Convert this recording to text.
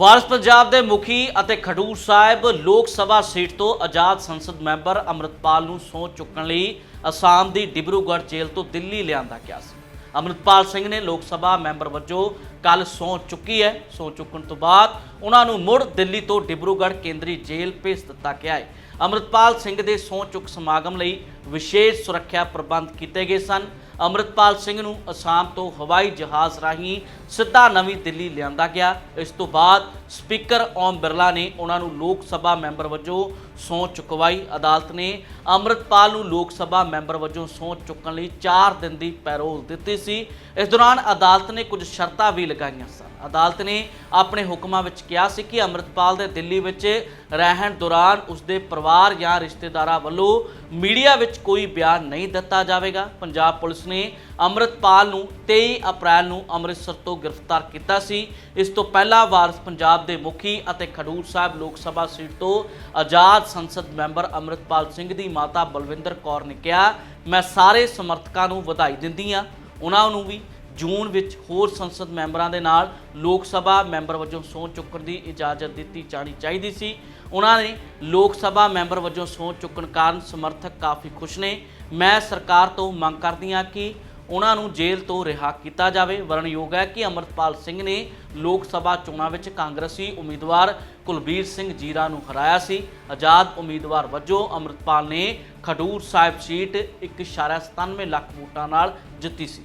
ਵਾਰਸ ਪੰਜਾਬ ਦੇ ਮੁਖੀ ਅਤੇ ਖਡੂਰ ਸਾਹਿਬ ਲੋਕ ਸਭਾ ਸੀਟ ਤੋਂ ਆਜ਼ਾਦ ਸੰਸਦ ਮੈਂਬਰ ਅੰਮ੍ਰਿਤਪਾਲ ਨੂੰ ਸਹੁੰ ਚੁੱਕਣ ਲਈ ਅਸਾਮ ਦੀ ਡਿਬਰੂਗੜ੍ਹ ਜੇਲ੍ਹ ਤੋਂ ਦਿੱਲੀ ਲਿਆਂਦਾ ਗਿਆ ਸੀ। ਅੰਮ੍ਰਿਤਪਾਲ ਸਿੰਘ ਨੇ ਲੋਕ ਸਭਾ ਮੈਂਬਰ ਵਜੋਂ ਕੱਲ ਸਹੁੰ ਚੁੱਕੀ ਹੈ। ਸਹੁੰ ਚੁੱਕਣ ਤੋਂ ਬਾਅਦ ਉਹਨਾਂ ਨੂੰ ਮੁੜ ਦਿੱਲੀ ਤੋਂ ਡਿਬਰੂਗੜ੍ਹ ਕੇਂਦਰੀ ਜੇਲ੍ਹ ਭੇਜ ਦਿੱਤਾ ਗਿਆ ਹੈ। ਅੰਮ੍ਰਿਤਪਾਲ ਸਿੰਘ ਦੇ ਸਹੁੰ ਚੁੱਕ ਸਮਾਗਮ ਲਈ ਵਿਸ਼ੇਸ਼ ਸੁਰੱਖਿਆ ਪ੍ਰਬੰਧ ਕੀਤੇ ਗਏ ਸਨ। ਅੰਮ੍ਰਿਤਪਾਲ ਸਿੰਘ ਨੂੰ ਅਸਾਮ ਤੋਂ ਹਵਾਈ ਜਹਾਜ਼ ਰਾਹੀਂ ਸਿੱਧਾ ਨਵੀਂ ਦਿੱਲੀ ਲਿਆਂਦਾ ਗਿਆ। ਇਸ ਤੋਂ ਬਾਅਦ ਸਪੀਕਰ ਓਮ ਬਿਰਲਾ ਨੇ ਉਹਨਾਂ ਨੂੰ ਲੋਕ ਸਭਾ ਮੈਂਬਰ ਵਜੋਂ ਸਹੁੰ ਚੁਕਵਾਈ। ਅਦਾਲਤ ਨੇ ਅੰਮ੍ਰਿਤਪਾਲ ਨੂੰ ਲੋਕ ਸਭਾ ਮੈਂਬਰ ਵਜੋਂ ਸਹੁੰ ਚੁੱਕਣ ਲਈ 4 ਦਿਨ ਦੀ ਪੈਰੋਲ ਦਿੱਤੀ ਸੀ। ਇਸ ਦੌਰਾਨ ਅਦਾਲਤ ਨੇ ਕੁਝ ਸ਼ਰਤਾਂ ਵੀ ਲਗਾਈਆਂ ਸਨ। ਅਦਾਲਤ ਨੇ ਆਪਣੇ ਹੁਕਮਾਂ ਵਿੱਚ ਕਿਹਾ ਸੀ ਕਿ ਅੰਮ੍ਰਿਤਪਾਲ ਦੇ ਦਿੱਲੀ ਵਿੱਚ ਰਹਿਣ ਦੌਰਾਨ ਉਸਦੇ ਪਰਿਵਾਰ ਜਾਂ ਰਿਸ਼ਤੇਦਾਰਾਂ ਵੱਲੋਂ ਮੀਡੀਆ ਵਿੱਚ ਕੋਈ ਬਿਆਨ ਨਹੀਂ ਦਿੱਤਾ ਜਾਵੇਗਾ। ਪੰਜਾਬ ਪੁਲਿਸ ਨੇ ਅੰਮ੍ਰਿਤਪਾਲ ਨੂੰ 23 ਅਪ੍ਰੈਲ ਨੂੰ ਅੰਮ੍ਰਿਤਸਰ ਤੋਂ ਗ੍ਰਿਫਤਾਰ ਕੀਤਾ ਸੀ। ਇਸ ਤੋਂ ਪਹਿਲਾਂ ਵਾਰਸ ਪੰਜਾਬ ਦੇ ਮੁਖੀ ਅਤੇ ਖਡੂਰ ਸਾਹਿਬ ਲੋਕ ਸਭਾ ਸੀਟ ਤੋਂ ਆਜ਼ਾਦ ਸੰਸਦ ਮੈਂਬਰ ਅੰਮ੍ਰਿਤਪਾਲ ਸਿੰਘ ਦੀ ਮਾਤਾ ਬਲਵਿੰਦਰ ਕੌਰ ਨੇ ਕਿਹਾ, ਮੈਂ ਸਾਰੇ ਸਮਰਥਕਾਂ ਨੂੰ ਵਧਾਈ ਦਿੰਦੀ ਹਾਂ। ਉਹਨਾਂ ਨੂੰ ਵੀ ਜੂਨ ਵਿੱਚ ਹੋਰ ਸੰਸਦ ਮੈਂਬਰਾਂ ਦੇ ਨਾਲ ਲੋਕ ਸਭਾ ਮੈਂਬਰ ਵਜੋਂ ਸਹੁੰ ਚੁੱਕਣ ਦੀ ਇਜਾਜ਼ਤ ਦਿੱਤੀ ਜਾਣੀ ਚਾਹੀਦੀ ਸੀ। ਉਹਨਾਂ ਨੇ ਲੋਕ ਸਭਾ ਮੈਂਬਰ ਵਜੋਂ ਸਹੁੰ ਚੁੱਕਣ ਕਾਰਨ ਸਮਰਥਕ ਕਾਫੀ ਖੁਸ਼ ਨੇ। ਮੈਂ ਸਰਕਾਰ ਤੋਂ ਮੰਗ ਕਰਦੀ ਹਾਂ ਕਿ ਉਹਨਾਂ ਨੂੰ ਜੇਲ੍ਹ ਤੋਂ ਰਿਹਾ ਕੀਤਾ ਜਾਵੇ। ਵਰਣਯੋਗ ਹੈ ਕਿ ਅਮਰਪਾਲ ਸਿੰਘ ਨੇ ਲੋਕ ਸਭਾ ਚੋਣਾਂ ਵਿੱਚ ਕਾਂਗਰਸੀ ਉਮੀਦਵਾਰ ਕੁਲਬੀਰ ਸਿੰਘ ਜੀਰਾ ਨੂੰ ਹਰਾਇਆ ਸੀ। ਆਜ਼ਾਦ ਉਮੀਦਵਾਰ ਵਜੋਂ ਅਮਰਪਾਲ ਨੇ ਖਡੂਰ ਸਾਹਿਬ ਸੀਟ 1.97 ਲੱਖ ਵੋਟਾਂ ਨਾਲ ਜਿੱਤੀ ਸੀ।